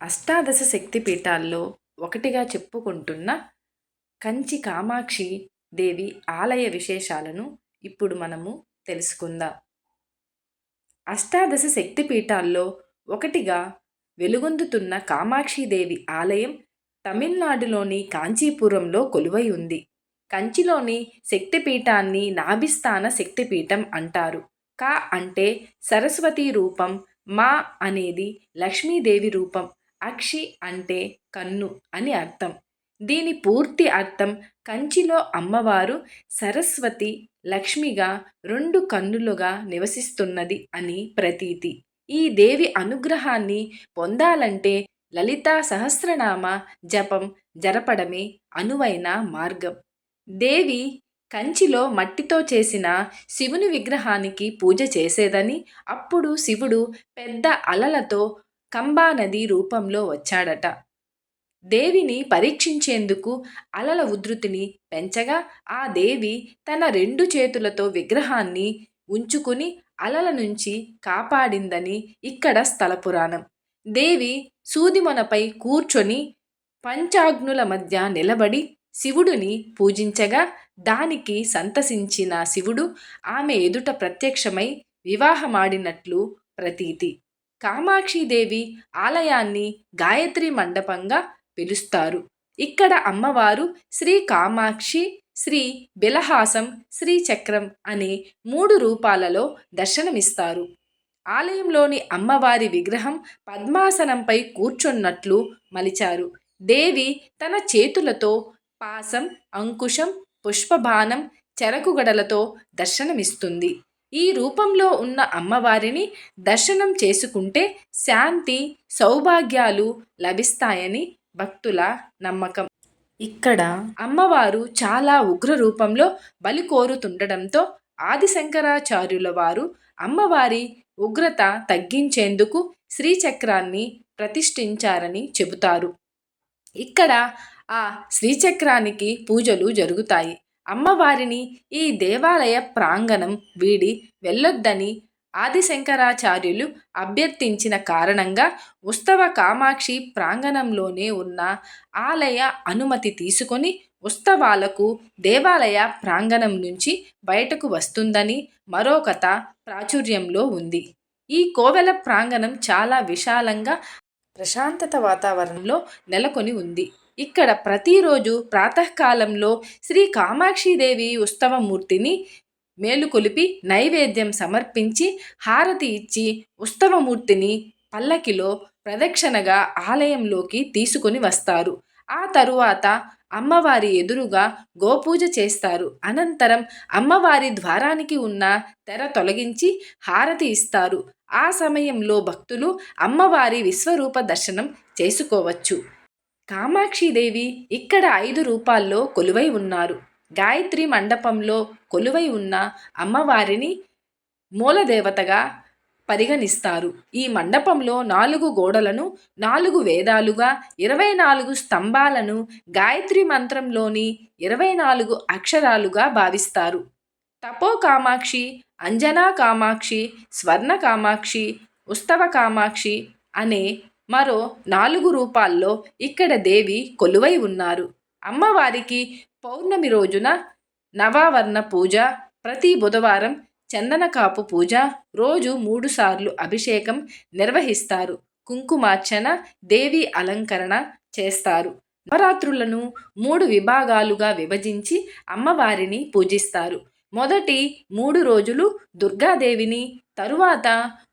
అష్టాదశ శక్తిపీఠాల్లో ఒకటిగా చెప్పుకుంటున్న కంచి కామాక్షి దేవి ఆలయ విశేషాలను ఇప్పుడు మనము తెలుసుకుందాం. అష్టాదశ శక్తిపీఠాల్లో ఒకటిగా వెలుగొందుతున్న కామాక్షిదేవి ఆలయం తమిళనాడులోని కాంచీపురంలో కొలువై ఉంది. కంచిలోని శక్తిపీఠాన్ని నాభిస్థాన శక్తిపీఠం అంటారు. కా అంటే సరస్వతి రూపం మా అనేది లక్ష్మీదేవి రూపం అక్షి అంటే కన్ను అని అర్థం. దీని పూర్తి అర్థం కంచిలో అమ్మవారు సరస్వతి లక్ష్మిగా రెండు కన్నులుగా నివసిస్తున్నది అని ప్రతీతి. ఈ దేవి అనుగ్రహాన్ని పొందాలంటే లలితా సహస్రనామ జపం జరపడమే అనువైన మార్గం. దేవి కంచిలో మట్టితో చేసిన శివుని విగ్రహానికి పూజ చేసేదని అప్పుడు శివుడు పెద్ద అలలతో కంబానది రూపంలో వచ్చాడట. దేవిని పరీక్షించేందుకు అలల ఉధృతిని పెంచగా ఆ దేవి తన రెండు చేతులతో విగ్రహాన్ని ఉంచుకుని అలల నుంచి కాపాడిందని ఇక్కడ స్థల పురాణం. దేవి సూదిమొనపై కూర్చొని పంచాగ్నుల మధ్య నిలబడి శివుడిని పూజించగా దానికి సంతసించిన శివుడు ఆమె ఎదుట ప్రత్యక్షమై వివాహమాడినట్లు ప్రతీతి. కామాక్షిదేవి ఆలయాన్ని గాయత్రి మండపంగా పిలుస్తారు. ఇక్కడ అమ్మవారు శ్రీ కామాక్షి శ్రీ బిలహాసం శ్రీ చక్రం అనే మూడు రూపాలలో దర్శనమిస్తారు. ఆలయంలోని అమ్మవారి విగ్రహం పద్మాసనంపై కూర్చున్నట్లు మలిచారు. దేవి తన చేతులతో పాసం అంకుశం పుష్పబాణం చెరకుగడలతో దర్శనమిస్తుంది. ఈ రూపంలో ఉన్న అమ్మవారిని దర్శనం చేసుకుంటే శాంతి సౌభాగ్యాలు లభిస్తాయని భక్తుల నమ్మకం. ఇక్కడ అమ్మవారు చాలా ఉగ్ర రూపంలో బలి కోరుతుండడంతో ఆదిశంకరాచార్యుల వారు అమ్మవారి ఉగ్రత తగ్గించేందుకు శ్రీచక్రాన్ని ప్రతిష్ఠించారని చెబుతారు. ఇక్కడ ఆ శ్రీచక్రానికి పూజలు జరుగుతాయి. అమ్మవారిని ఈ దేవాలయ ప్రాంగణం వీడి వెళ్ళొద్దని ఆదిశంకరాచార్యులు అభ్యర్థించిన కారణంగా ఉత్సవ కామాక్షి ప్రాంగణంలోనే ఉన్న ఆలయ అనుమతి తీసుకొని ఉత్సవాలకు దేవాలయ ప్రాంగణం నుంచి బయటకు వస్తుందని మరో కథ ప్రాచుర్యంలో ఉంది. ఈ కోవెల ప్రాంగణం చాలా విశాలంగా ప్రశాంతత వాతావరణంలో నెలకొని ఉంది. ఇక్కడ ప్రతిరోజు ప్రాతకాలంలో శ్రీ కామాక్షిదేవి ఉత్సవమూర్తిని మేలుకొలిపి నైవేద్యం సమర్పించి హారతి ఇచ్చి ఉత్సవమూర్తిని పల్లకిలో ప్రదక్షిణగా ఆలయంలోకి తీసుకొని వస్తారు. ఆ తరువాత అమ్మవారి ఎదురుగా గోపూజ చేస్తారు. అనంతరం అమ్మవారి ద్వారానికి ఉన్న తెర తొలగించి హారతి ఇస్తారు. ఆ సమయంలో భక్తులు అమ్మవారి విశ్వరూప దర్శనం చేసుకోవచ్చు. కామాక్షిదేవి ఇక్కడ ఐదు రూపాల్లో కొలువై ఉన్నారు. గాయత్రి మండపంలో కొలువై ఉన్న అమ్మవారిని మూలదేవతగా పరిగణిస్తారు. ఈ మండపంలో నాలుగు గోడలను నాలుగు వేదాలుగా ఇరవై నాలుగు స్తంభాలను గాయత్రి మంత్రంలోని ఇరవై నాలుగు అక్షరాలుగా భావిస్తారు. తపో కామాక్షి అంజనా కామాక్షి స్వర్ణ కామాక్షి ఉత్సవ కామాక్షి అనే మరో నాలుగు రూపాల్లో ఇక్కడ దేవి కొలువై ఉన్నారు. అమ్మవారికి పౌర్ణమి రోజున నవావర్ణ పూజ ప్రతి బుధవారం చందనకాపు పూజ. రోజు మూడుసార్లు అభిషేకం నిర్వహిస్తారు. కుంకుమార్చన దేవి అలంకరణ చేస్తారు. నవరాత్రులను మూడు విభాగాలుగా విభజించి అమ్మవారిని పూజిస్తారు. మొదటి మూడు రోజులు దుర్గాదేవిని తరువాత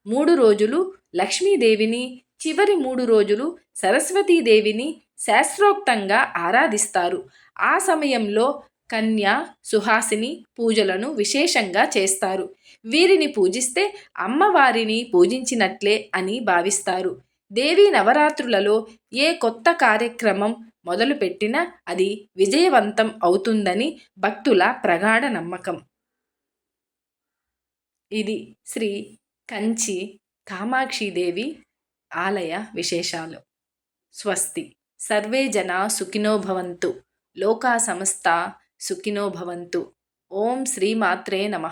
మూడు రోజులు లక్ష్మీదేవిని చివరి మూడు రోజులు సరస్వతీదేవిని శాస్త్రోక్తంగా ఆరాధిస్తారు. ఆ సమయంలో కన్య సుహాసిని పూజలను విశేషంగా చేస్తారు. వీరిని పూజిస్తే అమ్మవారిని పూజించినట్లే అని భావిస్తారు. దేవీ నవరాత్రులలో ఏ కొత్త కార్యక్రమం మొదలుపెట్టినా అది విజయవంతం అవుతుందని భక్తుల ప్రగాఢ నమ్మకం. ఇది శ్రీ కంచి కామాక్షిదేవి ఆలయ విశేషాలు. స్వస్తి. సర్వే జనా సుఖినో భవంతు. లోకా సమస్త సుఖినో భవంతు ఓం శ్రీమాత్రే నమ